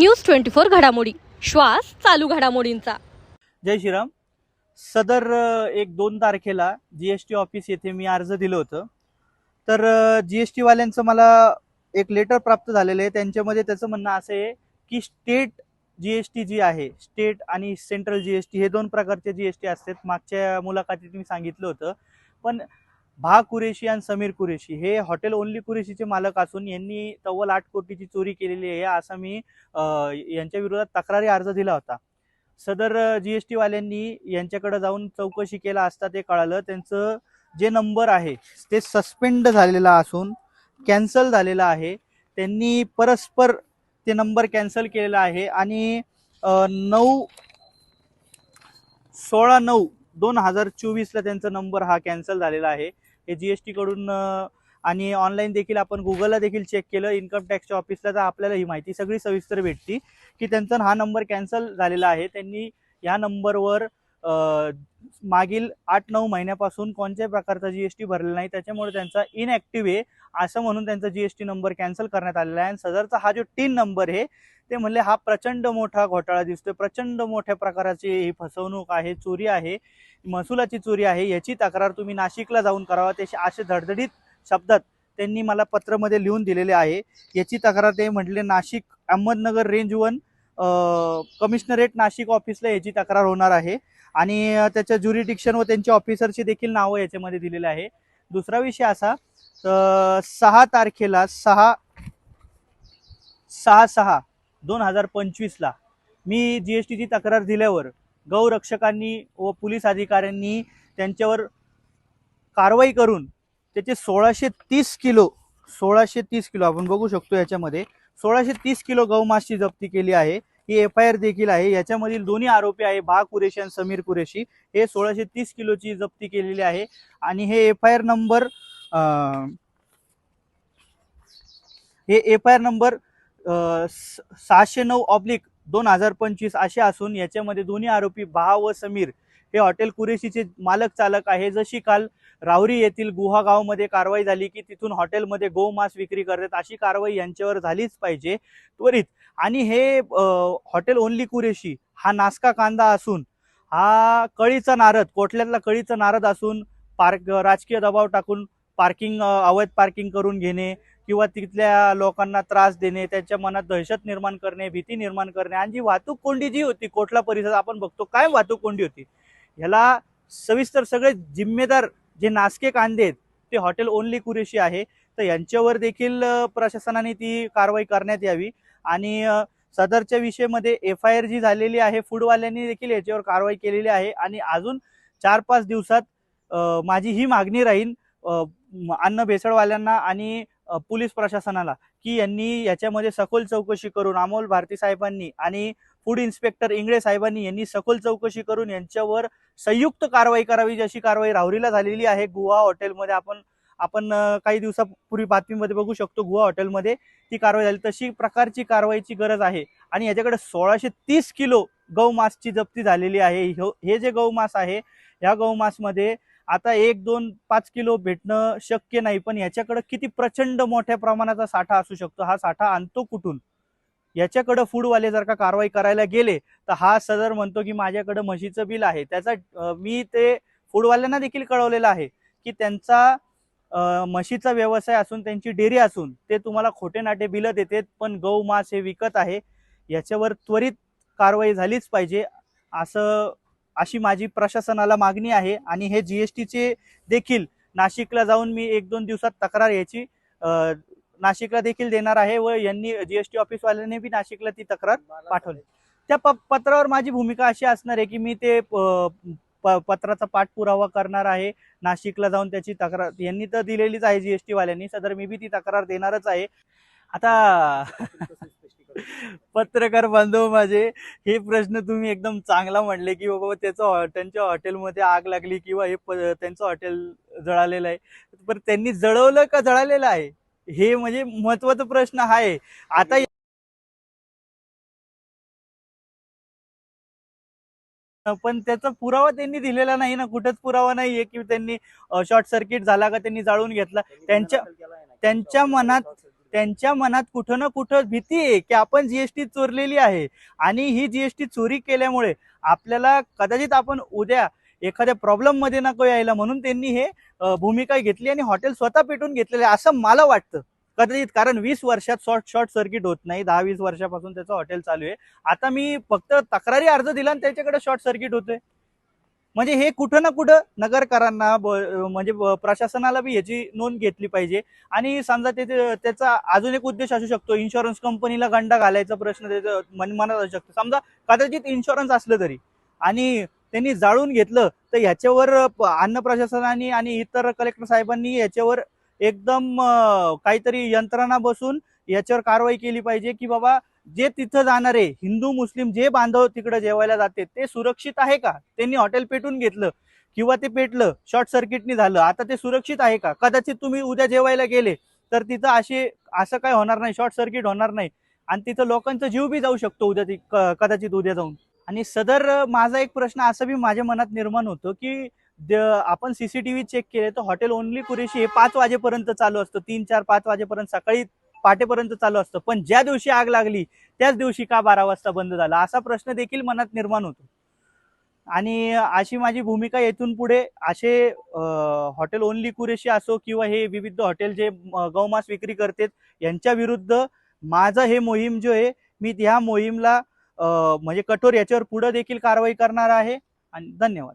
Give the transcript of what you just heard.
News twenty four घडामोडी. श्वास चालू घडामोडींचा. जय श्रीराम. सदर एक दोन तारखेला जी एस टी ऑफिस येथे मी अर्ज दिलं होतं. तर जी एस टीवाल्यांचं मला एक लेटर प्राप्त झालेलं आहे. त्यांच्यामध्ये त्याचं म्हणणं असं आहे की स्टेट जी एस टी जी आहे स्टेट आणि सेंट्रल जी एस टी हे दोन प्रकारचे जी एस टी असतात. मागच्या मुलाखतीत मी सांगितलं होतं. पण भा कुरेशी आणि समीर कुरेशी हे हॉटेल ओनली कुरेशीचे मालक असून यांनी तव्वल आठ कोटीची चोरी केलेली आहे असा मी यांच्या विरोधात तक्रारी अर्ज दिला होता. सदर जी एस वाल्यांनी यांच्याकडे जाऊन चौकशी केला असता ते कळालं त्यांचं जे नंबर आहे ते सस्पेंड झालेला असून कॅन्सल झालेला आहे. त्यांनी परस्पर ते नंबर कॅन्सल केलेला आहे आणि नऊ सोळा नऊ दोन हजार चोवीसला त्यांचा नंबर हा कॅन्सल झालेला आहे. हे जी एस टीकडून आणि ऑनलाईन देखील आपण गुगलला देखील चेक केलं. इन्कम टॅक्सच्या ऑफिसला तर आपल्याला ही माहिती सगळी सविस्तर भेटती. की त्यांचा हा नंबर कॅन्सल झालेला आहे. त्यांनी ह्या नंबरवर मागील आठ नऊ महिन्यापासून कोणत्याही प्रकारचा जीएसटी भरलेला नाही. त्याच्यामुळे त्यांचा इनॲक्टिव्ह आहे असं म्हणून त्यांचा जीएसटी नंबर कॅन्सल करण्यात आलेला आहे. आणि सदरचा हा जो तीन नंबर आहे ते म्हणले हा प्रचंड मोठा घोटाळा दिसतोय. प्रचंड मोठ्या प्रकाराची ही फसवणूक आहे चोरी आहे महसुलाची चोरी आहे. याची तक्रार तुम्ही नाशिकला जाऊन करावा. ते असे धडधडीत शब्दात त्यांनी मला पत्रामध्ये लिहून दिलेले आहे. याची तक्रार ते म्हटले Nashik Ahmednagar range one commissionerate Nashik ऑफिसला याची तक्रार होणार आहे आणि त्याच्या ज्युरिडिक्शन व त्यांच्या ऑफिसरची देखील नावं याच्यामध्ये दिलेले आहे. दुसरा विषय असा सहा तारखेला सहा सहा सहा दोन हजार पंचवीसला मी जी एस टीची तक्रार दिल्यावर गौरक्षकांनी व पोलीस अधिकाऱ्यांनी त्यांच्यावर कारवाई करून त्याचे सोळाशे तीस किलो सोळाशे तीस किलो आपण बघू शकतो याच्यामध्ये सोळाशे तीस किलो गौमासची जप्ती केली आहे. ही एफ आय आर देखील आहे. याच्यामधील दोन्ही आरोपी आहे भा कुरेशी आणि समीर कुरेशी. हे सोळाशे तीस किलोची जप्ती केलेली आहे. आणि हे एफ आय आर नंबर हे एफ आय आर नंबर सहाशे नऊ ऑब्लिक दोन हजार पंचवीस असे असून याच्यामध्ये दोन्ही आरोपी बहा व समीर हे हॉटेल कुरेशीचे मालक चालक आहे. जशी काल रावरी येथील गुहागावमध्ये कारवाई झाली की तिथून हॉटेलमध्ये गोमांस विक्री करतात अशी कारवाई यांच्यावर झालीच पाहिजे त्वरित. आणि हे हॉटेल ओनली कुरेशी हा नासका कांदा असून हा कळीचा नारद कोटल्यातला कळीचा नारद असून पार्क राजकीय दबाव टाकून पार्किंग अवैध पार्किंग करून घेणे किंवा तिथल्या लोकांना त्रास देणे त्यांच्या मनात दहशत निर्माण करणे भीती निर्माण करणे आणि जी वाहतूक कोंडी जी होती कोटला परिसरात आपण बघतो काय वाहतूक कोंडी होती ह्याला सविस्तर सगळे जिम्मेदार जे नासके कांदे आहेत ते हॉटेल ओनली कुरेशी आहे. तर यांच्यावर देखील प्रशासनाने ती कारवाई करण्यात यावी. आणि सदरच्या विषयामध्ये एफ आय आर जी झालेली आहे फूडवाल्यांनी देखील याच्यावर कारवाई केलेली आहे. आणि अजून चार पाच दिवसात माझी ही मागणी राहील अन्न भेसळवाल्यांना आणि पोलीस प्रशासनाला की यांनी याच्यामध्ये सखोल चौकशी करून अमोल भारती साहेबांनी आणि फूड इन्स्पेक्टर इंगळे साहेबांनी यांनी सखोल चौकशी करून यांच्यावर संयुक्त कारवाई करावी जशी कारवाई राहुरीला झालेली आहे गुहा हॉटेलमध्ये. आपण आपण काही दिवसापूर्वी बातमीमध्ये बघू शकतो गुहा हॉटेलमध्ये ती कारवाई झाली. तशी प्रकारची कारवाईची गरज आहे आणि याच्याकडे सोळाशे तीस किलो गौमासची जप्ती झालेली आहे. ह्यो- हे जे गौमास आहे ह्या गौमासमध्ये आता एक दोन पाच किलो भेटणं शक्य नाही पण याच्याकडे किती प्रचंड मोठ्या प्रमाणाचा साठा असू शकतो. हा साठा आणतो कुठून? याच्याकडे फूडवाले जर का कारवाई करायला गेले तर हा सदर म्हणतो की माझ्याकडे म्हशीचं बिल आहे. त्याचा मी ते फूडवाल्यांना देखील कळवलेलं आहे की त्यांचा म्हशीचा व्यवसाय असून त्यांची डेअरी असून ते तुम्हाला खोटे नाटे बिलं देतात पण गौ मास हे विकत आहे. याच्यावर त्वरित कारवाई झालीच पाहिजे असं अशी माझी प्रशासनाला मागणी आहे आणि हे जीएसटीचे देखील नाशिकला जाऊन मी एक दोन दिवसात तक्रार याची नाशिकला देखील देणार आहे व यांनी जीएसटी ऑफिसवाल्याने बी नाशिकला ती तक्रार पाठवली. त्या प पत्रावर माझी भूमिका अशी असणार आहे की मी ते प- प- पत्राचा पाठपुरावा करणार आहे. नाशिकला जाऊन त्याची तक्रार यांनी तर दिलेलीच आहे जीएसटी वाल्यांनी सदर मी बी ती तक्रार देणारच आहे. आता पत्रकार बांधव माझे हे प्रश्न तुम्ही एकदम चांगला म्हणले की बाबा त्याचं त्यांच्या हॉटेलमध्ये आग लागली किंवा हे त्यांचं हॉटेल जळालेलं आहे. पण त्यांनी जळवलं का जळालेलं आहे? हे म्हणजे महत्त्वाचा प्रश्न आहे. आता पण त्याचा पुरावा त्यांनी दिलेला नाही ना. कुठेच पुरावा नाहीये की त्यांनी शॉर्ट सर्किट झाला का त्यांनी जाळून घेतला. त्यांच्या त्यांच्या मनात त्यांच्या मनात कुठं ना कुठं भीती आहे की आपण जीएसटी चोरलेली आहे. आणि ही जीएसटी चोरी केल्यामुळे आपल्याला कदाचित आपण उद्या एखाद्या प्रॉब्लेममध्ये नको यायला म्हणून त्यांनी हे भूमिका घेतली आणि हॉटेल स्वतः पेटून घेतलेले आहे, असं मला वाटतं. कदाचित कारण वीस वर्षात शॉर्ट शॉर्ट सर्किट होत नाही. दहा वीस वर्षापासून त्याचं हॉटेल चालू आहे. आता मी फक्त तक्रारी अर्ज दिला आणि त्याच्याकडे शॉर्ट सर्किट होते म्हणजे हे कुठं ना कुठं नगरकरांना म्हणजे प्रशासनाला बी याची नोंद घेतली पाहिजे. आणि समजा ते त्याचा अजून एक उद्देश असू शकतो इन्शुरन्स कंपनीला गंडा घालायचा प्रश्न त्याचं मनात असू शकतो. समजा कदाचित इन्शुरन्स असलं तरी आणि त्यांनी जाळून घेतलं तर ह्याच्यावर अन्न प्रशासनाने आणि इतर कलेक्टर साहेबांनी याच्यावर एकदम काहीतरी यंत्रणा बसून याच्यावर कारवाई केली पाहिजे की बाबा जे तिथं जाणारे हिंदू मुस्लिम जे बांधव तिकडे जेवायला जाते ते सुरक्षित आहे का? त्यांनी हॉटेल पेटून घेतलं किंवा ते पेटलं शॉर्ट सर्किटनी झालं आता ते सुरक्षित आहे का? कदाचित तुम्ही उद्या जेवायला गेले तर तिथं असे असं काय होणार नाही शॉर्ट सर्किट होणार नाही. आणि तिथं लोकांचा जीव बी जाऊ शकतो उद्या ती कदाचित उद्या जाऊन. आणि सदर माझा एक प्रश्न असा बी माझ्या मनात निर्माण होतो की आपण सीसीटीव्ही चेक केले तर हॉटेल ओनली कुरेशी हे पाच वाजेपर्यंत चालू असतं. तीन चार पाच वाजेपर्यंत सकाळी पाटेपर्यंत चालू असतं. पण ज्या दिवशी आग लागली त्याच दिवशी का बारा वाजता बंद झाला? असा प्रश्न देखील मनात निर्माण होतो. आणि अशी माझी भूमिका येथून पुढे असे हॉटेल ओनली कुरेशी असो किंवा हे विविध हॉटेल जे गौमास विक्री करतात यांच्या विरुद्ध माझं हे मोहीम जो आहे मी ह्या मोहीमला म्हणजे कठोर याच्यावर पुढे देखील कारवाई करणार आहे. आणि धन्यवाद.